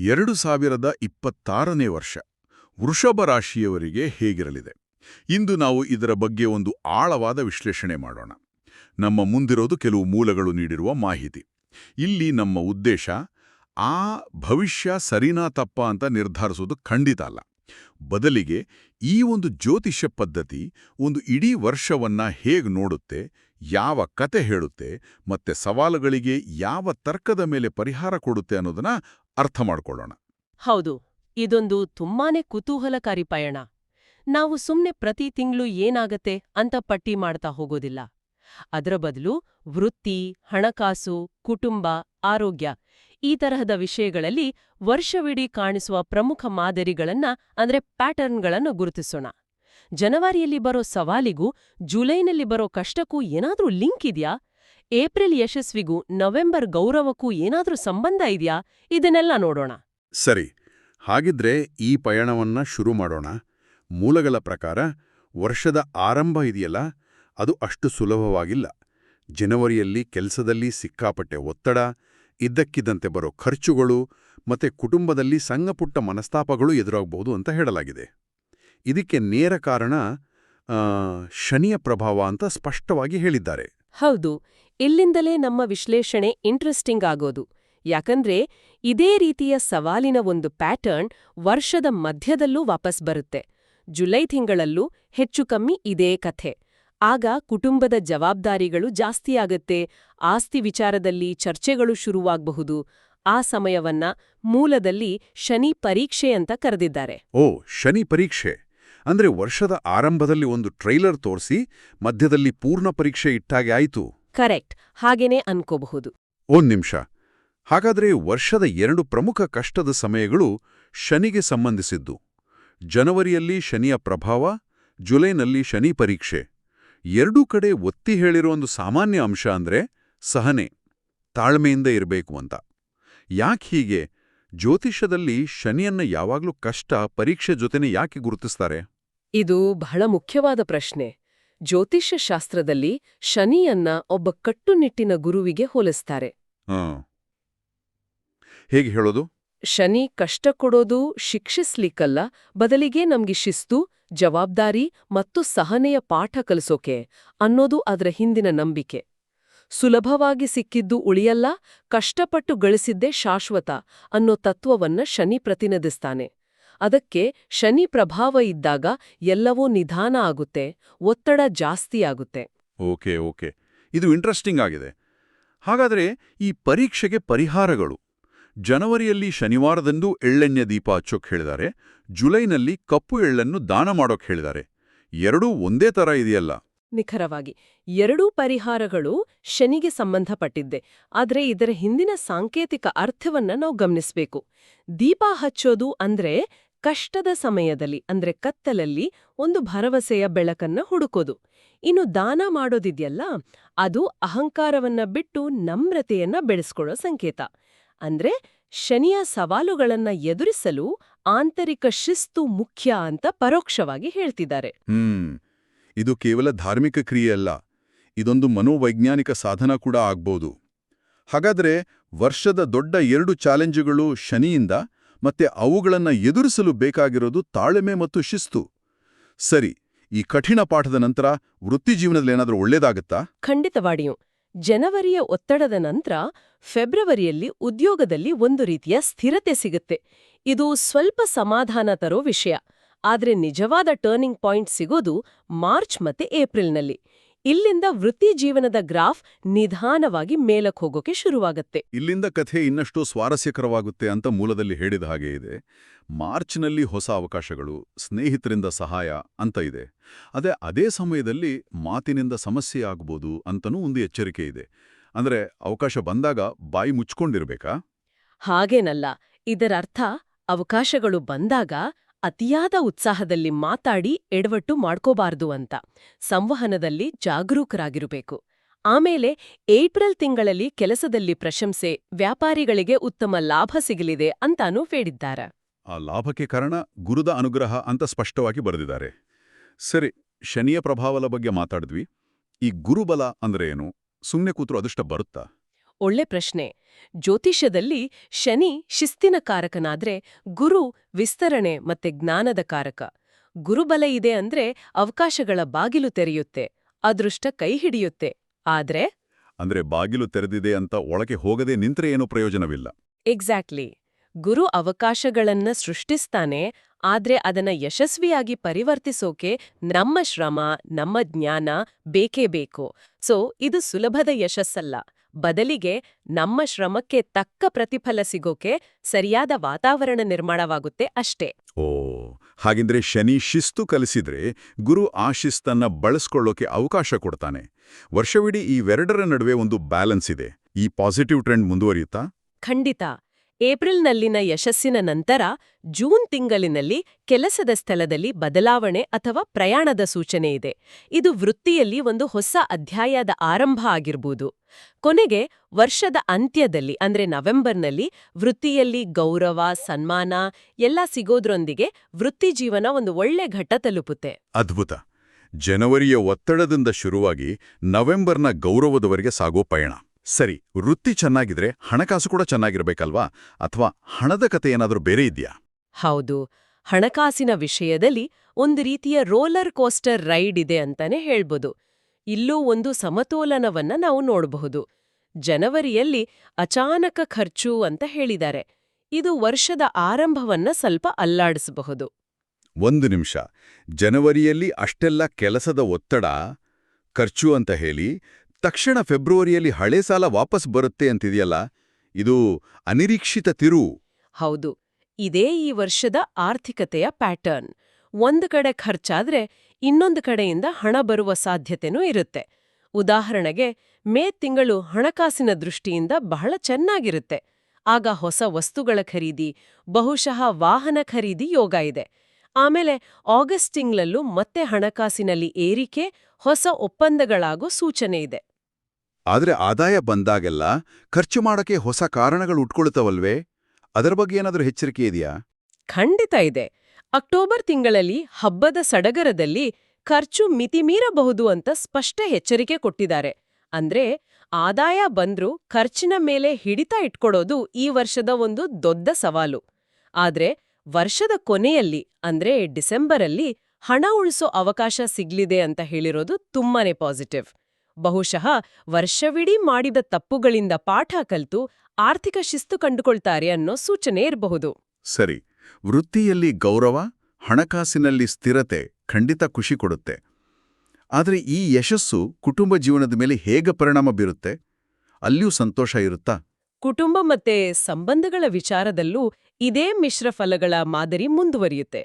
ಎರಡು ಸಾವಿರದ ಇಪ್ಪತ್ತಾರನೇ ವರ್ಷ ವೃಷಭ ರಾಶಿಯವರಿಗೆ ಹೇಗಿರಲಿದೆ? ಇಂದು ನಾವು ಇದರ ಬಗ್ಗೆ ಒಂದು ಆಳವಾದ ವಿಶ್ಲೇಷಣೆ ಮಾಡೋಣ. ನಮ್ಮ ಮುಂದಿರೋದು ಕೆಲವು ಮೂಲಗಳು ನೀಡಿರುವ ಮಾಹಿತಿ. ಇಲ್ಲಿ ನಮ್ಮ ಉದ್ದೇಶ, ಆ ಭವಿಷ್ಯ ಸರಿನಾ ತಪ್ಪ ಅಂತ ನಿರ್ಧರಿಸೋದು ಖಂಡಿತ ಅಲ್ಲ. ಬದಲಿಗೆ ಈ ಒಂದು ಜ್ಯೋತಿಷ್ಯ ಪದ್ಧತಿ ಒಂದು ಇಡೀ ವರ್ಷವನ್ನ ಹೇಗೆ ನೋಡುತ್ತೆ ಯಾವ ಕತೆ ಹೇಳುತ್ತೆ ಮತ್ತೆ ಸವಾಲುಗಳಿಗೆ ಯಾವ ತರ್ಕದ ಮೇಲೆ ಪರಿಹಾರ ಕೊಡುತ್ತೆ ಅನ್ನೋದನ್ನ ಅರ್ಥ ಮಾಡಿಕೊಳ್ಳೋಣ. ಹೌದು, ಇದೊಂದು ತುಂಬಾನೇ ಕುತೂಹಲಕಾರಿ ಪಯಣ. ನಾವು ಸುಮ್ನೆ ಪ್ರತಿ ತಿಂಗಳು ಏನಾಗತ್ತೆ ಅಂತ ಪಟ್ಟಿ ಮಾಡ್ತಾ ಹೋಗೋದಿಲ್ಲ. ಅದರ ಬದಲು ವೃತ್ತಿ, ಹಣಕಾಸು, ಕುಟುಂಬ, ಆರೋಗ್ಯ ಈ ತರಹದ ವಿಷಯಗಳಲ್ಲಿ ವರ್ಷವಿಡೀ ಕಾಣಿಸುವ ಪ್ರಮುಖ ಮಾದರಿಗಳನ್ನ ಅಂದ್ರೆ ಪ್ಯಾಟರ್ನ್ಗಳನ್ನು ಗುರುತಿಸೋಣ. ಜನವರಿಯಲ್ಲಿ ಬರೋ ಸವಾಲಿಗೂ ಜುಲೈನಲ್ಲಿ ಬರೋ ಕಷ್ಟಕ್ಕೂ ಏನಾದ್ರೂ ಲಿಂಕ್ ಇದೆಯಾ? ಏಪ್ರಿಲ್ ಯಶಸ್ವಿಗೂ ನವೆಂಬರ್ ಗೌರವಕ್ಕೂ ಏನಾದ್ರೂ ಸಂಬಂಧ ಇದೆಯಾ? ಇದನ್ನೆಲ್ಲ ನೋಡೋಣ. ಸರಿ. ಹಾಗಿದ್ರೆ ಈ ಪಯಣವನ್ನ ಶುರು ಮಾಡೋಣ. ಮೂಲಗಳ ಪ್ರಕಾರ ವರ್ಷದ ಆರಂಭ ಇದೆಯಲ್ಲ, ಅದು ಅಷ್ಟು ಸುಲಭವಾಗಿಲ್ಲ. ಜನವರಿಯಲ್ಲಿ ಕೆಲಸದಲ್ಲಿ ಸಿಕ್ಕಾಪಟ್ಟೆ ಒತ್ತಡ, ಇದ್ದಕ್ಕಿದ್ದಂತೆ ಬರೋ ಖರ್ಚುಗಳು ಮತ್ತೆ ಕುಟುಂಬದಲ್ಲಿ ಸಣ್ಣಪುಟ್ಟ ಮನಸ್ತಾಪಗಳು ಎದುರಾಗಬಹುದು ಅಂತ ಹೇಳಲಾಗಿದೆ. ಇದಕ್ಕೆ ನೇರ ಕಾರಣ ಶನಿಯ ಪ್ರಭಾವ ಅಂತ ಸ್ಪಷ್ಟವಾಗಿ ಹೇಳಿದ್ದಾರೆ. ಹೌದು ಇಲ್ಲಿಂದಲೇ ನಮ್ಮ ವಿಶ್ಲೇಷಣೆ ಇಂಟ್ರೆಸ್ಟಿಂಗ್ ಆಗೋದು. ಯಾಕಂದ್ರೆ ಇದೇ ರೀತಿಯ ಸವಾಲಿನ ಒಂದು ಪ್ಯಾಟರ್ನ್ ವರ್ಷದ ಮಧ್ಯದಲ್ಲೂ ವಾಪಸ್ ಬರುತ್ತೆ. ಜುಲೈ ತಿಂಗಳಲ್ಲೂ ಹೆಚ್ಚು ಕಮ್ಮಿ ಇದೇ ಕಥೆ. ಆಗ ಕುಟುಂಬದ ಜವಾಬ್ದಾರಿಗಳು ಜಾಸ್ತಿಯಾಗತ್ತೆ ಆಸ್ತಿ ವಿಚಾರದಲ್ಲಿ ಚರ್ಚೆಗಳು ಶುರುವಾಗಬಹುದು. ಆ ಸಮಯವನ್ನ ಮೂಲದಲ್ಲಿ ಶನಿ ಪರೀಕ್ಷೆ ಅಂತ ಕರೆದಿದ್ದಾರೆ. ಓ ಶನಿ ಪರೀಕ್ಷೆ. ಅಂದ್ರೆ ವರ್ಷದ ಆರಂಭದಲ್ಲಿ ಒಂದು ಟ್ರೈಲರ್ ತೋರಿಸಿ ಮಧ್ಯದಲ್ಲಿ ಪೂರ್ಣ ಪರೀಕ್ಷೆ ಇಟ್ಟಾಗೆ ಆಯಿತು. ಕರೆಕ್ಟ್. ಹಾಗೇನೆ ಅನ್ಕೋಬಹುದು. ಒಂದ್ ನಿಮಿಷ. ಹಾಗಾದ್ರೆ ವರ್ಷದ ಎರಡು ಪ್ರಮುಖ ಕಷ್ಟದ ಸಮಯಗಳು ಶನಿಗೆ ಸಂಬಂಧಿಸಿದ್ದು. ಜನವರಿಯಲ್ಲಿ ಶನಿಯ ಪ್ರಭಾವ ಜುಲೈನಲ್ಲಿ ಶನಿ ಪರೀಕ್ಷೆ. ಎರಡೂ ಕಡೆ ಒತ್ತಿ ಹೇಳಿರೋ ಒಂದು ಸಾಮಾನ್ಯ ಅಂಶ ಅಂದ್ರೆ ಸಹನೆ ತಾಳ್ಮೆಯಿಂದ ಇರಬೇಕು ಅಂತ. ಯಾಕೆ ಹೀಗೆ? ಜ್ಯೋತಿಷ್ಯದಲ್ಲಿ ಶನಿಯನ್ನ ಯಾವಾಗ್ಲೂ ಕಷ್ಟ ಪರೀಕ್ಷೆ ಜೊತೆನೆ ಯಾಕೆ ಗುರುತಿಸ್ತಾರೆ? ಇದು ಬಹಳ ಮುಖ್ಯವಾದ ಪ್ರಶ್ನೆ. ಜ್ಯೋತಿಷ್ಯ ಶಾಸ್ತ್ರದಲ್ಲಿ ಶನಿಯನ್ನ ಒಬ್ಬ ಕಟ್ಟುನಿಟ್ಟಿನ ಗುರುವಿಗೆ ಹೋಲಿಸ್ತಾರೆ. ಹೇಗೆ ಹೇಳೋದು? ಶನಿ ಕಷ್ಟ ಕೊಡೋದು ಶಿಕ್ಷಿಸ್ಲಿಕ್ಕಲ್ಲ ಬದಲಿಗೆ ನಮ್ಗೆ ಶಿಸ್ತು ಜವಾಬ್ದಾರಿ ಮತ್ತು ಸಹನೆಯ ಪಾಠ ಕಲಿಸೋಕೆ ಅನ್ನೋದು ಅದರ ಹಿಂದಿನ ನಂಬಿಕೆ. ಸುಲಭವಾಗಿ ಸಿಕ್ಕಿದ್ದು ಉಳಿಯಲ್ಲ, ಕಷ್ಟಪಟ್ಟು ಗಳಿಸಿದ್ದೇ ಶಾಶ್ವತ ಅನ್ನೋ ತತ್ವವನ್ನ ಶನಿ ಪ್ರತಿನಿಧಿಸ್ತಾನೆ. ಅದಕ್ಕೆ ಶನಿ ಪ್ರಭಾವ ಇದ್ದಾಗ ಎಲ್ಲವೂ ನಿಧಾನ ಆಗುತ್ತೆ, ಒತ್ತಡ ಜಾಸ್ತಿಯಾಗುತ್ತೆ ಓಕೆ ಓಕೆ. ಇದು ಇಂಟ್ರೆಸ್ಟಿಂಗ್ ಆಗಿದೆ. ಹಾಗಾದರೆ ಈ ಪರೀಕ್ಷೆಗೆ ಪರಿಹಾರಗಳು. ಜನವರಿಯಲ್ಲಿ ಶನಿವಾರದಂದು ಎಳ್ಳೆಣ್ಣೆ ದೀಪ ಹಚ್ಚೋಕ್ ಹೇಳಿದ್ದಾರೆ ಜುಲೈನಲ್ಲಿ ಕಪ್ಪು ಎಳ್ಳನ್ನು ದಾನ ಮಾಡೋಕ್ ಹೇಳಿದ್ದಾರೆ ಎರಡೂ ಒಂದೇ ತರ ಇದೆಯಲ್ಲ. ನಿಖರವಾಗಿ. ಎರಡೂ ಪರಿಹಾರಗಳು ಶನಿಗೆ ಸಂಬಂಧಪಟ್ಟಿದ್ದೆ. ಆದರೆ ಇದರ ಹಿಂದಿನ ಸಾಂಕೇತಿಕ ಅರ್ಥವನ್ನ ನಾವು ಗಮನಿಸಬೇಕು. ದೀಪ ಹಚ್ಚೋದು ಅಂದ್ರೆ ಕಷ್ಟದ ಸಮಯದಲ್ಲಿ, ಅಂದ್ರೆ ಕತ್ತಲಲ್ಲಿ ಒಂದು ಭರವಸೆಯ ಬೆಳಕನ್ನ ಹುಡುಕೋದು. ಇನ್ನು ದಾನ ಮಾಡೋದಿದೆಯಲ್ಲ, ಅದು ಅಹಂಕಾರವನ್ನ ಬಿಟ್ಟು ನಮ್ರತೆಯನ್ನ ಬೆಳೆಸ್ಕೊಳ್ಳೋ ಸಂಕೇತ. ಅಂದ್ರೆ ಶನಿಯ ಸವಾಲುಗಳನ್ನ ಎದುರಿಸಲು ಆಂತರಿಕ ಶಿಸ್ತು ಮುಖ್ಯ ಅಂತ ಪರೋಕ್ಷವಾಗಿ ಹೇಳ್ತಿದ್ದಾರೆ. ಇದು ಕೇವಲ ಧಾರ್ಮಿಕ ಕ್ರಿಯೆಯಲ್ಲ, ಇದೊಂದು ಮನೋವೈಜ್ಞಾನಿಕ ಸಾಧನ ಕೂಡ ಆಗ್ಬೋದು. ಹಾಗಾದ್ರೆ ವರ್ಷದ ದೊಡ್ಡ ಎರಡು ಚಾಲೆಂಜುಗಳು ಶನಿಯಿಂದ ಮತ್ತೆ ಅವುಗಳನ್ನು ಎದುರಿಸಲು ಬೇಕಾಗಿರೋದು ತಾಳ್ಮೆ ಮತ್ತು ಶಿಸ್ತು. ಸರಿ, ಈ ಕಠಿಣ ಪಾಠದ ನಂತರ ವೃತ್ತಿಜೀವನದಲ್ಲೇನಾದ್ರೂ ಒಳ್ಳೇದಾಗತ್ತಾ? ಖಂಡಿತವಾಡಿಯೂ. ಜನವರಿಯ ಒತ್ತಡದ ನಂತರ ಫೆಬ್ರವರಿಯಲ್ಲಿ ಉದ್ಯೋಗದಲ್ಲಿ ಒಂದು ರೀತಿಯ ಸ್ಥಿರತೆ ಸಿಗುತ್ತೆ. ಇದು ಸ್ವಲ್ಪ ಸಮಾಧಾನ ತರೋ ವಿಷಯ. ಆದ್ರೆ ನಿಜವಾದ ಟರ್ನಿಂಗ್ ಪಾಯಿಂಟ್ ಸಿಗೋದು ಮಾರ್ಚ್ ಮತ್ತೆ ಏಪ್ರಿಲ್ನಲ್ಲಿ. ಇಲ್ಲಿಂದ ವೃತ್ತಿ ಜೀವನದ ಗ್ರಾಫ್ ನಿಧಾನವಾಗಿ ಮೇಲಕ್ ಹೋಗೋಕೆ ಶುರುವಾಗುತ್ತೆ. ಇಲ್ಲಿಂದ ಕಥೆ ಇನ್ನಷ್ಟು ಸ್ವಾರಸ್ಯಕರವಾಗುತ್ತೆ ಅಂತ ಮೂಲದಲ್ಲಿ ಹೇಳಿದ ಹಾಗೆ ಇದೆ. ಮಾರ್ಚ್ನಲ್ಲಿ ಹೊಸ ಅವಕಾಶಗಳು ಸ್ನೇಹಿತರಿಂದ ಸಹಾಯ ಅಂತ ಇದೆ. ಅದೇ ಅದೇ ಸಮಯದಲ್ಲಿ ಮಾತಿನಿಂದ ಸಮಸ್ಯೆ ಆಗ್ಬೋದು ಅಂತನೂ ಒಂದು ಎಚ್ಚರಿಕೆ ಇದೆ. ಅಂದ್ರೆ ಅವಕಾಶ ಬಂದಾಗ ಬಾಯಿ ಮುಚ್ಕೊಂಡಿರ್ಬೇಕಾ? ಹಾಗೇನಲ್ಲ. ಇದರರ್ಥ ಅವಕಾಶಗಳು ಬಂದಾಗ ಅತಿಯಾದ ಉತ್ಸಾಹದಲ್ಲಿ ಮಾತಾಡಿ ಎಡವಟ್ಟು ಮಾಡ್ಕೋಬಾರ್ದು ಅಂತ ಸಂವಹನದಲ್ಲಿ ಜಾಗರೂಕರಾಗಿರಬೇಕು. ಆಮೇಲೆ ಏಪ್ರಿಲ್ ತಿಂಗಳಲ್ಲಿ ಕೆಲಸದಲ್ಲಿ ಪ್ರಶಂಸೆ, ವ್ಯಾಪಾರಿಗಳಿಗೆ ಉತ್ತಮ ಲಾಭ ಸಿಗಲಿದೆ ಅಂತಾನೂ ಹೇಳಿದ್ದಾರೆ. ಆ ಲಾಭಕ್ಕೆ ಕಾರಣ ಗುರುದ ಅನುಗ್ರಹ ಅಂತ ಸ್ಪಷ್ಟವಾಗಿ ಬರೆದಿದ್ದಾರೆ. ಸರಿ, ಶನಿಯ ಪ್ರಭಾವದ ಬಗ್ಗೆ ಮಾತಾಡಿದ್ವಿ. ಈ ಗುರುಬಲ ಅಂದ್ರೆ ಏನು? ಸುಮ್ಮನೆ ಕೂತ್ರು ಅದೃಷ್ಟ ಬರುತ್ತಾ? ಒಳ್ಳೆ ಪ್ರಶ್ನೆ. ಜ್ಯೋತಿಷ್ಯದಲ್ಲಿ ಶನಿ ಶಿಸ್ತಿನ ಕಾರಕನಾದ್ರೆ ಗುರು ವಿಸ್ತರಣೆ ಮತ್ತೆ ಜ್ಞಾನದ ಕಾರಕ. ಗುರುಬಲ ಇದೆ ಅಂದ್ರೆ ಅವಕಾಶಗಳ ಬಾಗಿಲು ತೆರೆಯುತ್ತೆ ಅದೃಷ್ಟ ಕೈ ಹಿಡಿಯುತ್ತೆ. ಆದ್ರೆ? ಅಂದ್ರೆ ಬಾಗಿಲು ತೆರೆದಿದೆ ಅಂತ ಒಳಗೆ ಹೋಗದೆ ನಿಂತ್ರೆ ಏನೂ ಪ್ರಯೋಜನವಿಲ್ಲ. ಎಕ್ಸಾಕ್ಟ್ಲಿ. ಗುರು ಅವಕಾಶಗಳನ್ನ ಸೃಷ್ಟಿಸ್ತಾನೆ ಆದ್ರೆ ಅದನ್ನ ಯಶಸ್ವಿಯಾಗಿ ಪರಿವರ್ತಿಸೋಕೆ ನಮ್ಮ ಶ್ರಮ ನಮ್ಮ ಜ್ಞಾನ ಬೇಕೇ ಬೇಕು. ಸೊ ಇದು ಸುಲಭದ ಯಶಸ್ಸಲ್ಲ. ಬದಲಿಗೆ ನಮ್ಮ ಶ್ರಮಕ್ಕೆ ತಕ್ಕ ಪ್ರತಿಫಲ ಸಿಗೋಕೆ ಸರಿಯಾದ ವಾತಾವರಣ ನಿರ್ಮಾಣವಾಗುತ್ತೆ ಅಷ್ಟೇ. ಓ ಹಾಗೆಂದ್ರೆ ಶನಿ ಶಿಸ್ತು ಕಲಿಸಿದ್ರೆ ಗುರು ಆ ಶಿಸ್ತನ್ನ ಬಳಸ್ಕೊಳ್ಳೋಕೆ ಅವಕಾಶ ಕೊಡ್ತಾನೆ. ವರ್ಷವಿಡೀ ಇವೆರಡರ ನಡುವೆ ಒಂದು ಬ್ಯಾಲೆನ್ಸ್ ಇದೆ. ಈ ಪಾಸಿಟಿವ್ ಟ್ರೆಂಡ್ ಮುಂದುವರಿಯುತ್ತಾ? ಖಂಡಿತ. ಏಪ್ರಿಲ್ನಲ್ಲಿನ ಯಶಸ್ಸಿನ ನಂತರ ಜೂನ್ ತಿಂಗಳಿನಲ್ಲಿ ಕೆಲಸದ ಸ್ಥಳದಲ್ಲಿ ಬದಲಾವಣೆ ಅಥವಾ ಪ್ರಯಾಣದ ಸೂಚನೆ ಇದೆ. ಇದು ವೃತ್ತಿಯಲ್ಲಿ ಒಂದು ಹೊಸ ಅಧ್ಯಾಯದ ಆರಂಭ ಆಗಿರ್ಬೋದು. ಕೊನೆಗೆ ವರ್ಷದ ಅಂತ್ಯದಲ್ಲಿ ಅಂದ್ರೆ ನವೆಂಬರ್ನಲ್ಲಿ ವೃತ್ತಿಯಲ್ಲಿ ಗೌರವ, ಸನ್ಮಾನ ಎಲ್ಲ ಸಿಗೋದ್ರೊಂದಿಗೆ ವೃತ್ತಿ ಜೀವನ ಒಂದು ಒಳ್ಳೆ ಘಟ್ಟ ತಲುಪುತ್ತೆ. ಅದ್ಭುತ. ಜನವರಿಯ ಒತ್ತಡದಿಂದ ಶುರುವಾಗಿ ನವೆಂಬರ್ನ ಗೌರವದವರೆಗೆ ಸಾಗೋ ಪಯಣ. ಸರಿ ವೃತ್ತಿ ಚೆನ್ನಾಗಿದ್ರೆ ಹಣಕಾಸು ಕೂಡ ಚೆನ್ನಾಗಿರ್ಬೇಕಲ್ವಾ? ಅಥವಾ ಹಣದ ಕತೆ ಏನಾದರೂ ಬೇರೆ ಇದೆಯಾ? ಹೌದು. ಹಣಕಾಸಿನ ವಿಷಯದಲ್ಲಿ ಒಂದು ರೀತಿಯ ರೋಲರ್ ಕೋಸ್ಟರ್ ರೈಡ್ ಇದೆ ಅಂತಾನೆ ಹೇಳ್ಬೋದು. ಇಲ್ಲೂ ಒಂದು ಸಮತೋಲನವನ್ನ ನಾವು ನೋಡಬಹುದು. ಜನವರಿಯಲ್ಲಿ ಅಚಾನಕ ಖರ್ಚು ಅಂತ ಹೇಳಿದ್ದಾರೆ. ಇದು ವರ್ಷದ ಆರಂಭವನ್ನ ಸ್ವಲ್ಪ ಅಲ್ಲಾಡಿಸಬಹುದು. ಒಂದು ನಿಮಿಷ. ಜನವರಿಯಲ್ಲಿ ಅಷ್ಟೆಲ್ಲ ಕೆಲಸದ ಒತ್ತಡ ಖರ್ಚು ಅಂತ ಹೇಳಿ ತಕ್ಷಣ ಫೆಬ್ರವರಿಯಲ್ಲಿ ಹಳೆ ಸಾಲ ವಾಪಸ್ ಬರುತ್ತೆ ಅಂತಿದೆಯಲ್ಲ? ಇದು ಅನಿರೀಕ್ಷಿತ ತಿರು. ಹೌದು. ಇದೇ ಈ ವರ್ಷದ ಆರ್ಥಿಕತೆಯ ಪ್ಯಾಟರ್ನ್. ಒಂದು ಕಡೆ ಖರ್ಚಾದ್ರೆ ಇನ್ನೊಂದು ಕಡೆಯಿಂದ ಹಣ ಬರುವ ಸಾಧ್ಯತೆನೂ ಇರುತ್ತೆ. ಉದಾಹರಣೆಗೆ, ಮೇ ತಿಂಗಳು ಹಣಕಾಸಿನ ದೃಷ್ಟಿಯಿಂದ ಬಹಳ ಚೆನ್ನಾಗಿರುತ್ತೆ. ಆಗ ಹೊಸ ವಸ್ತುಗಳ ಖರೀದಿ, ಬಹುಶಃ ವಾಹನ ಖರೀದಿ ಯೋಗ ಇದೆ. ಆಮೇಲೆ ಆಗಸ್ಟ್ ತಿಂಗಳಲ್ಲೂ ಮತ್ತೆ ಹಣಕಾಸಿನಲ್ಲಿ ಏರಿಕೆ, ಹೊಸ ಒಪ್ಪಂದಗಳಾಗೋ ಸೂಚನೆ ಇದೆ. ಆದ್ರೆ ಆದಾಯ ಬಂದಾಗೆಲ್ಲ ಖರ್ಚು ಮಾಡಕ್ಕೆ ಹೊಸ ಕಾರಣಗಳು ಉಟ್ಕೊಳ್ತವಲ್ವೇ? ಅದರ ಬಗ್ಗೆ ಏನಾದರೂ ಎಚ್ಚರಿಕೆ ಇದೆಯಾ? ಖಂಡಿತ ಇದೆ. ಅಕ್ಟೋಬರ್ ತಿಂಗಳಲ್ಲಿ ಹಬ್ಬದ ಸಡಗರದಲ್ಲಿ ಖರ್ಚು ಮಿತಿಮೀರಬಹುದು ಅಂತ ಸ್ಪಷ್ಟ ಎಚ್ಚರಿಕೆ ಕೊಟ್ಟಿದ್ದಾರೆ. ಅಂದ್ರೆ ಆದಾಯ ಬಂದ್ರೂ ಖರ್ಚಿನ ಮೇಲೆ ಹಿಡಿತ ಇಟ್ಕೊಡೋದು ಈ ವರ್ಷದ ಒಂದು ದೊಡ್ಡ ಸವಾಲು. ಆದ್ರೆ ವರ್ಷದ ಕೊನೆಯಲ್ಲಿ, ಅಂದ್ರೆ ಡಿಸೆಂಬರಲ್ಲಿ ಹಣ ಉಳಿಸೋ ಅವಕಾಶ ಸಿಗ್ಲಿದೆ ಅಂತ ಹೇಳಿರೋದು ತುಂಬಾನೇ ಪಾಸಿಟಿವ್ ಬಹುಶಃ ವರ್ಷವಿಡೀ ಮಾಡಿದ ತಪ್ಪುಗಳಿಂದ ಪಾಠ ಕಲ್ತು ಆರ್ಥಿಕ ಶಿಸ್ತು ಕಂಡುಕೊಳ್ತಾರೆ ಅನ್ನೋ ಸೂಚನೆ ಇರಬಹುದು. ಸರಿ ವೃತ್ತಿಯಲ್ಲಿ ಗೌರವ ಹಣಕಾಸಿನಲ್ಲಿ ಸ್ಥಿರತೆ ಖಂಡಿತ ಖುಷಿ ಕೊಡುತ್ತೆ. ಆದರೆ ಈ ಯಶಸ್ಸು ಕುಟುಂಬ ಜೀವನದ ಮೇಲೆ ಹೇಗೆ ಪರಿಣಾಮ ಬೀರುತ್ತೆ? ಅಲ್ಲಿಯೂ ಸಂತೋಷ ಇರುತ್ತಾ? ಕುಟುಂಬ ಮತ್ತೆ ಸಂಬಂಧಗಳ ವಿಚಾರದಲ್ಲೂ ಇದೇ ಮಿಶ್ರ ಫಲಗಳ ಮಾದರಿ ಮುಂದುವರಿಯುತ್ತೆ.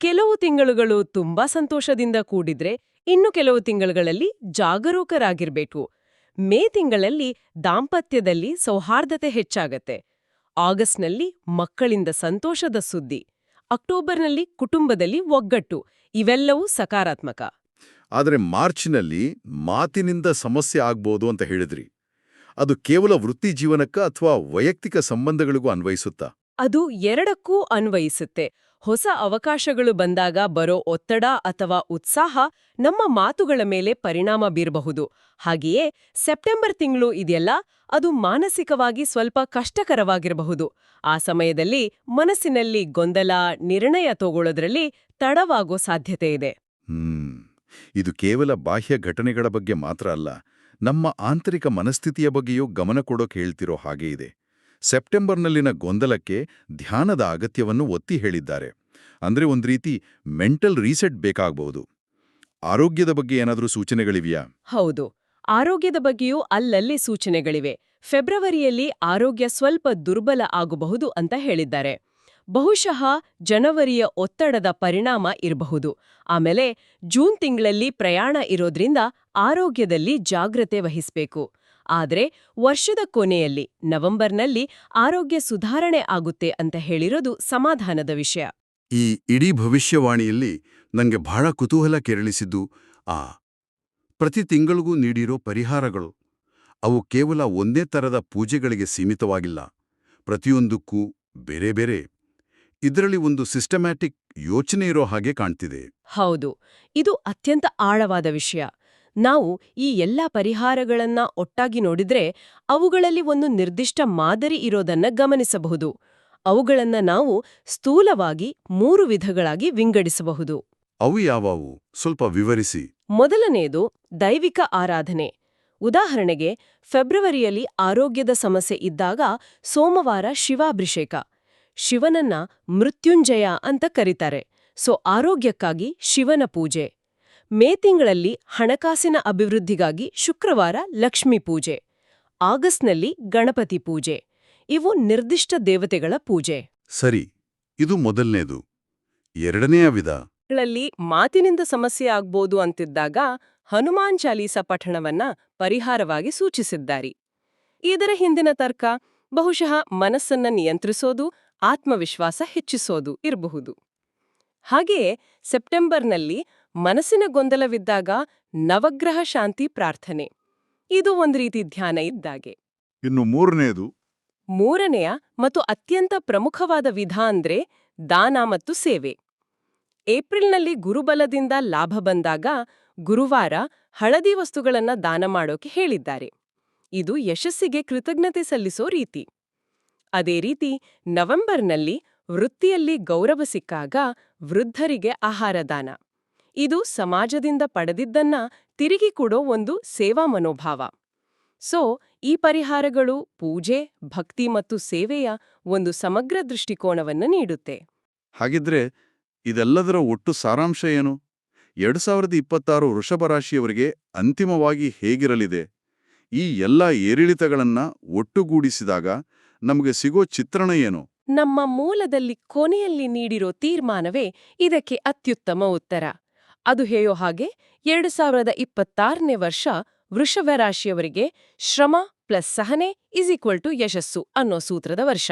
ಕೆಲವು ತಿಂಗಳುಗಳು ತುಂಬಾ ಸಂತೋಷದಿಂದ ಕೂಡಿದ್ರೆ ಇನ್ನು ಕೆಲವು ತಿಂಗಳುಗಳಲ್ಲಿ ಜಾಗರೂಕರಾಗಿರ್ಬೇಕು. ಮೇ ತಿಂಗಳಲ್ಲಿ ದಾಂಪತ್ಯದಲ್ಲಿ ಸೌಹಾರ್ದತೆ ಹೆಚ್ಚಾಗತ್ತೆ. ಆಗಸ್ಟ್ನಲ್ಲಿ ಮಕ್ಕಳಿಂದ ಸಂತೋಷದ ಸುದ್ದಿ, ಅಕ್ಟೋಬರ್ನಲ್ಲಿ ಕುಟುಂಬದಲ್ಲಿ ಒಗ್ಗಟ್ಟು, ಇವೆಲ್ಲವೂ ಸಕಾರಾತ್ಮಕ. ಆದರೆ ಮಾರ್ಚ್ನಲ್ಲಿ ಮಾತಿನಿಂದ ಸಮಸ್ಯೆ ಆಗ್ಬೋದು ಅಂತ ಹೇಳಿದ್ರಿ. ಅದು ಕೇವಲ ವೃತ್ತಿ ಜೀವನಕ್ಕ ಅಥವಾ ವೈಯಕ್ತಿಕ ಸಂಬಂಧಗಳಿಗೂ ಅನ್ವಯಿಸುತ್ತಾ? ಅದು ಎರಡಕ್ಕೂ ಅನ್ವಯಿಸುತ್ತೆ. ಹೊಸ ಅವಕಾಶಗಳು ಬಂದಾಗ ಬರೋ ಒತ್ತಡ ಅಥವಾ ಉತ್ಸಾಹ ನಮ್ಮ ಮಾತುಗಳ ಮೇಲೆ ಪರಿಣಾಮ ಬೀರಬಹುದು. ಹಾಗೆಯೇ ಸೆಪ್ಟೆಂಬರ್ ತಿಂಗಳು ಇದೆಯಲ್ಲ, ಅದು ಮಾನಸಿಕವಾಗಿ ಸ್ವಲ್ಪ ಕಷ್ಟಕರವಾಗಿರಬಹುದು. ಆ ಸಮಯದಲ್ಲಿ ಮನಸ್ಸಿನಲ್ಲಿ ಗೊಂದಲ, ನಿರ್ಣಯ ತಗೊಳ್ಳೋದ್ರಲ್ಲಿ ತಡವಾಗೋ ಸಾಧ್ಯತೆ ಇದೆ. ಇದು ಕೇವಲ ಬಾಹ್ಯ ಘಟನೆಗಳ ಬಗ್ಗೆ ಮಾತ್ರ ಅಲ್ಲ, ನಮ್ಮ ಆಂತರಿಕ ಮನಸ್ಥಿತಿಯ ಬಗ್ಗೆಯೂ ಗಮನ ಕೊಡೋಕೆ ಹೇಳ್ತಿರೋ ಹಾಗೆ ಇದೆ. ಸೆಪ್ಟೆಂಬರ್ನಲ್ಲಿನ ಗೊಂದಲಕ್ಕೆ ಧ್ಯಾನದ ಅಗತ್ಯವನ್ನು ಒತ್ತಿ ಹೇಳಿದ್ದಾರೆ. ಅಂದ್ರೆ ಒಂದು ರೀತಿ ಮೆಂಟಲ್ ರೀಸೆಟ್ ಬೇಕಾಗಬಹುದು. ಆರೋಗ್ಯದ ಬಗ್ಗೆ ಏನಾದರೂ ಸೂಚನೆಗಳಿವೆಯಾ? ಹೌದು. ಆರೋಗ್ಯದ ಬಗ್ಗೆಯೂ ಅಲ್ಲಲ್ಲಿ ಸೂಚನೆಗಳಿವೆ. ಫೆಬ್ರವರಿಯಲ್ಲಿ ಆರೋಗ್ಯ ಸ್ವಲ್ಪ ದುರ್ಬಲ ಆಗಬಹುದು ಅಂತ ಹೇಳಿದ್ದಾರೆ. ಬಹುಶಃ ಜನವರಿಯ ಒತ್ತಡದ ಪರಿಣಾಮ ಇರಬಹುದು. ಆಮೇಲೆ ಜೂನ್ ತಿಂಗಳಲ್ಲಿ ಪ್ರಯಾಣ ಇರೋದ್ರಿಂದ ಆರೋಗ್ಯದಲ್ಲಿ ಜಾಗ್ರತೆ ವಹಿಸ್ಬೇಕು. ಆದ್ರೆ ವರ್ಷದ ಕೊನೆಯಲ್ಲಿ ನವೆಂಬರ್ನಲ್ಲಿ ಆರೋಗ್ಯ ಸುಧಾರಣೆ ಆಗುತ್ತೆ ಅಂತ ಹೇಳಿರೋದು ಸಮಾಧಾನದ ವಿಷಯ. ಈ ಇಡೀ ಭವಿಷ್ಯವಾಣಿಯಲ್ಲಿ ನಂಗೆ ಬಹಳ ಕುತೂಹಲ ಕೆರಳಿಸಿದ್ದು ಆ ಪ್ರತಿ ತಿಂಗಳಿಗೂ ನೀಡಿರೋ ಪರಿಹಾರಗಳು. ಅವು ಕೇವಲ ಒಂದೇ ತರದ ಪೂಜೆಗಳಿಗೆ ಸೀಮಿತವಾಗಿಲ್ಲ. ಪ್ರತಿಯೊಂದಕ್ಕೂ ಬೇರೆ ಬೇರೆ. ಇದರಲ್ಲಿ ಒಂದು ಸಿಸ್ಟಮ್ಯಾಟಿಕ್ ಯೋಚನೆ ಇರೋ ಹಾಗೆ ಕಾಣ್ತಿದೆ. ಹೌದು. ಇದು ಅತ್ಯಂತ ಆಳವಾದ ವಿಷಯ. ನಾವು ಈ ಎಲ್ಲ ಪರಿಹಾರಗಳನ್ನ ಒಟ್ಟಾಗಿ ನೋಡಿದ್ರೆ ಅವುಗಳಲ್ಲಿ ಒಂದು ನಿರ್ದಿಷ್ಟ ಮಾದರಿ ಇರೋದನ್ನ ಗಮನಿಸಬಹುದು. ಅವುಗಳನ್ನ ನಾವು ಸ್ಥೂಲವಾಗಿ ಮೂರು ವಿಧಗಳಾಗಿ ವಿಂಗಡಿಸಬಹುದು. ಅವು ಯಾವವು? ಸ್ವಲ್ಪ ವಿವರಿಸಿ. ಮೊದಲನೆಯದು ದೈವಿಕ ಆರಾಧನೆ. ಉದಾಹರಣೆಗೆ ಫೆಬ್ರವರಿಯಲ್ಲಿ ಆರೋಗ್ಯದ ಸಮಸ್ಯೆ ಇದ್ದಾಗ ಸೋಮವಾರ ಶಿವಾಭಿಷೇಕ. ಶಿವನನ್ನ ಮೃತ್ಯುಂಜಯ ಅಂತ ಕರೀತಾರೆ. ಸೊ ಆರೋಗ್ಯಕ್ಕಾಗಿ ಶಿವನ ಪೂಜೆ. ಮೇ ತಿಂಗಳಲ್ಲಿ ಹಣಕಾಸಿನ ಅಭಿವೃದ್ಧಿಗಾಗಿ ಶುಕ್ರವಾರ ಲಕ್ಷ್ಮೀ ಪೂಜೆ ಆಗಸ್ಟ್ನಲ್ಲಿ ಗಣಪತಿ ಪೂಜೆ ಇವು ನಿರ್ದಿಷ್ಟ ದೇವತೆಗಳ ಪೂಜೆ. ಸರಿ ಇದು ಮೊದಲನೇದು. ಎರಡನೆಯ ವಿಧ. ಗಳಲ್ಲಿ ಮಾತಿನಿಂದ ಸಮಸ್ಯೆ ಆಗ್ಬೋದು ಅಂತಿದ್ದಾಗ ಹನುಮಾನ್ ಚಾಲೀಸ ಪಠಣವನ್ನ ಪರಿಹಾರವಾಗಿ ಸೂಚಿಸಿದ್ದಾರೆ. ಇದರ ಹಿಂದಿನ ತರ್ಕ ಬಹುಶಃ ಮನಸ್ಸನ್ನ ನಿಯಂತ್ರಿಸೋದು ಆತ್ಮವಿಶ್ವಾಸ ಹೆಚ್ಚಿಸೋದು ಇರಬಹುದು. ಹಾಗೆಯೇ ಸೆಪ್ಟೆಂಬರ್ನಲ್ಲಿ ಮನಸ್ಸಿನ ಗೊಂದಲವಿದ್ದಾಗ ನವಗ್ರಹ ಶಾಂತಿ ಪ್ರಾರ್ಥನೆ. ಇದು ಒಂದು ರೀತಿ ಧ್ಯಾನ ಇದ್ದಾಗೆ. ಇನ್ನು ಮೂರನೆಯದು ಮೂರನೆಯ ಮತ್ತು ಅತ್ಯಂತ ಪ್ರಮುಖವಾದ ವಿಧ ಅಂದ್ರೆ ದಾನ ಮತ್ತು ಸೇವೆ. ಏಪ್ರಿಲ್ನಲ್ಲಿ ಗುರುಬಲದಿಂದ ಲಾಭ ಬಂದಾಗ ಗುರುವಾರ ಹಳದಿ ವಸ್ತುಗಳನ್ನ ದಾನ ಮಾಡೋಕೆ ಹೇಳಿದ್ದಾರೆ. ಇದು ಯಶಸ್ಸಿಗೆ ಕೃತಜ್ಞತೆ ಸಲ್ಲಿಸೋ ರೀತಿ. ಅದೇ ರೀತಿ ನವೆಂಬರ್ನಲ್ಲಿ ವೃತ್ತಿಯಲ್ಲಿ ಗೌರವ ಸಿಕ್ಕಾಗ ವೃದ್ಧರಿಗೆ ಆಹಾರ ದಾನ. ಇದು ಸಮಾಜದಿಂದ ಪಡೆದಿದ್ದನ್ನ ತಿರುಗಿ ಕೊಡೋ ಒಂದು ಸೇವಾ ಮನೋಭಾವ. ಸೊ ಈ ಪರಿಹಾರಗಳು ಪೂಜೆ ಭಕ್ತಿ ಮತ್ತು ಸೇವೆಯ ಒಂದು ಸಮಗ್ರ ದೃಷ್ಟಿಕೋನವನ್ನು ನೀಡುತ್ತೆ. ಹಾಗಿದ್ರೆ ಇದೆಲ್ಲದರ ಒಟ್ಟು ಸಾರಾಂಶ ಏನು? ಎರಡು ಸಾವಿರದ ಇಪ್ಪತ್ತಾರು ವೃಷಭ ರಾಶಿಯವರಿಗೆ ಅಂತಿಮವಾಗಿ ಹೇಗಿರಲಿದೆ? ಈ ಎಲ್ಲ ಏರಿಳಿತಗಳನ್ನ ಒಟ್ಟುಗೂಡಿಸಿದಾಗ ನಮಗೆ ಸಿಗೋ ಚಿತ್ರಣ ಏನು? ನಮ್ಮ ಮೂಲದಲ್ಲಿ ಕೊನೆಯಲ್ಲಿ ನೀಡಿರೋ ತೀರ್ಮಾನವೇ ಇದಕ್ಕೆ ಅತ್ಯುತ್ತಮ ಉತ್ತರ. ಅದು ಹೇಳೋ ಹಾಗೆ ಎರಡು ಸಾವಿರದ ಇಪ್ಪತ್ತಾರನೇ ವರ್ಷ ವೃಷಭ ರಾಶಿಯವರಿಗೆ ಶ್ರಮ ಪ್ಲಸ್ ಸಹನೆ ಇಸ್ ಈಕ್ವಲ್ ಟು ಯಶಸ್ಸು ಅನ್ನೋ ಸೂತ್ರದ ವರ್ಷ.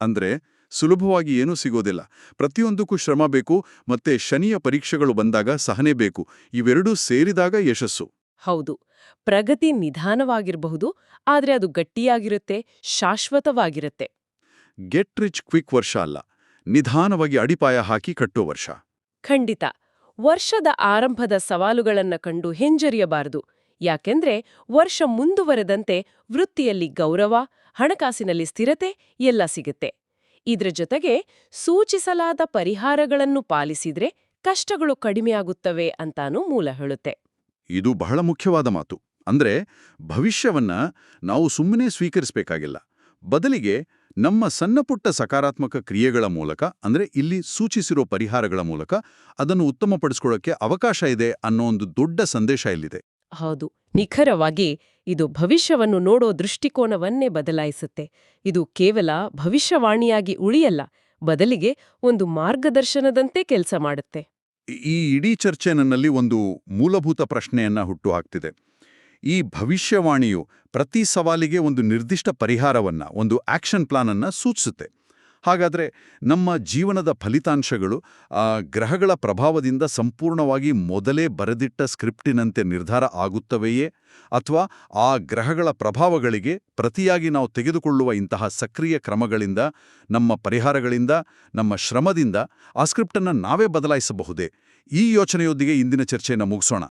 ಅಂದ್ರೆ ಸುಲಭವಾಗಿ ಏನೂ ಸಿಗೋದಿಲ್ಲ. ಪ್ರತಿಯೊಂದಕ್ಕೂ ಶ್ರಮ ಬೇಕು ಮತ್ತೆ ಶನಿಯ ಪರೀಕ್ಷೆಗಳು ಬಂದಾಗ ಸಹನೆ ಬೇಕು. ಇವೆರಡೂ ಸೇರಿದಾಗ ಯಶಸ್ಸು. ಹೌದು. ಪ್ರಗತಿ ನಿಧಾನವಾಗಿರಬಹುದು ಆದರೆ ಅದು ಗಟ್ಟಿಯಾಗಿರುತ್ತೆ ಶಾಶ್ವತವಾಗಿರುತ್ತೆ. ಗೆಟ್ ರಿಚ್ ಕ್ವಿಕ್ ವರ್ಷ ಅಲ್ಲ. ನಿಧಾನವಾಗಿ ಅಡಿಪಾಯ ಹಾಕಿ ಕಟ್ಟೋ ವರ್ಷ. ಖಂಡಿತ. ವರ್ಷದ ಆರಂಭದ ಸವಾಲುಗಳನ್ನ ಕಂಡು ಹಿಂಜರಿಯಬಾರದು. ಯಾಕೆಂದ್ರೆ ವರ್ಷ ಮುಂದುವರೆದಂತೆ ವೃತ್ತಿಯಲ್ಲಿ ಗೌರವ, ಹಣಕಾಸಿನಲ್ಲಿ ಸ್ಥಿರತೆ ಎಲ್ಲ ಸಿಗುತ್ತೆ. ಇದ್ರ ಜೊತೆಗೆ ಸೂಚಿಸಲಾದ ಪರಿಹಾರಗಳನ್ನು ಪಾಲಿಸಿದ್ರೆ ಕಷ್ಟಗಳು ಕಡಿಮೆಯಾಗುತ್ತವೆ ಅಂತಾನೂ ಮೂಲ ಹೇಳುತ್ತೆ. ಇದು ಬಹಳ ಮುಖ್ಯವಾದ ಮಾತು. ಅಂದ್ರೆ ಭವಿಷ್ಯವನ್ನ ನಾವು ಸುಮ್ಮನೆ ಸ್ವೀಕರಿಸಬೇಕಾಗಿಲ್ಲ. ಬದಲಿಗೆ ನಮ್ಮ ಸಣ್ಣಪುಟ್ಟ ಸಕಾರಾತ್ಮಕ ಕ್ರಿಯೆಗಳ ಮೂಲಕ ಅಂದ್ರೆ ಇಲ್ಲಿ ಸೂಚಿಸಿರೋ ಪರಿಹಾರಗಳ ಮೂಲಕ ಅದನ್ನು ಉತ್ತಮಪಡಿಸ್ಕೊಳ್ಳೋಕೆ ಅವಕಾಶ ಇದೆ ಅನ್ನೋ ಒಂದು ದೊಡ್ಡ ಸಂದೇಶ ಇಲ್ಲಿದೆ. ಹೌದು. ನಿಖರವಾಗಿ ಇದು ಭವಿಷ್ಯವನ್ನು ನೋಡೋ ದೃಷ್ಟಿಕೋನವನ್ನೇ ಬದಲಾಯಿಸುತ್ತೆ. ಇದು ಕೇವಲ ಭವಿಷ್ಯವಾಣಿಯಾಗಿ ಉಳಿಯಲ್ಲ ಬದಲಿಗೆ ಒಂದು ಮಾರ್ಗದರ್ಶನದಂತೆ ಕೆಲಸ ಮಾಡುತ್ತೆ. ಈ ಇಡೀ ಚರ್ಚೆ ನನ್ನಲ್ಲಿ ಒಂದು ಮೂಲಭೂತ ಪ್ರಶ್ನೆಯನ್ನ ಹುಟ್ಟುಹಾಕ್ತಿದೆ ಈ ಭವಿಷ್ಯವಾಣಿಯು ಪ್ರತಿ ಸವಾಲಿಗೆ ಒಂದು ನಿರ್ದಿಷ್ಟ ಪರಿಹಾರವನ್ನ, ಒಂದು ಆಕ್ಷನ್ ಪ್ಲಾನನ್ನು ಸೂಚಿಸುತ್ತೆ. ಹಾಗಾದ್ರೆ ನಮ್ಮ ಜೀವನದ ಫಲಿತಾಂಶಗಳು, ಆ ಗ್ರಹಗಳ ಪ್ರಭಾವದಿಂದ ಸಂಪೂರ್ಣವಾಗಿ ಮೊದಲೇ ಬರೆದಿಟ್ಟ ಸ್ಕ್ರಿಪ್ಟಿನಂತೆ ನಿರ್ಧಾರ ಆಗುತ್ತವೆಯೇ? ಅಥವಾ ಆ ಗ್ರಹಗಳ ಪ್ರಭಾವಗಳಿಗೆ ಪ್ರತಿಯಾಗಿ ನಾವು ತೆಗೆದುಕೊಳ್ಳುವ ಇಂತಹ ಸಕ್ರಿಯ ಕ್ರಮಗಳಿಂದ, ನಮ್ಮ ಪರಿಹಾರಗಳಿಂದ, ನಮ್ಮ ಶ್ರಮದಿಂದ ಆ ಸ್ಕ್ರಿಪ್ಟನ್ನು ನಾವೇ ಬದಲಾಯಿಸಬಹುದೇ? ಈ ಯೋಚನೆಯೊಂದಿಗೆ ಇಂದಿನ ಚರ್ಚೆಯನ್ನು ಮುಗಿಸೋಣ.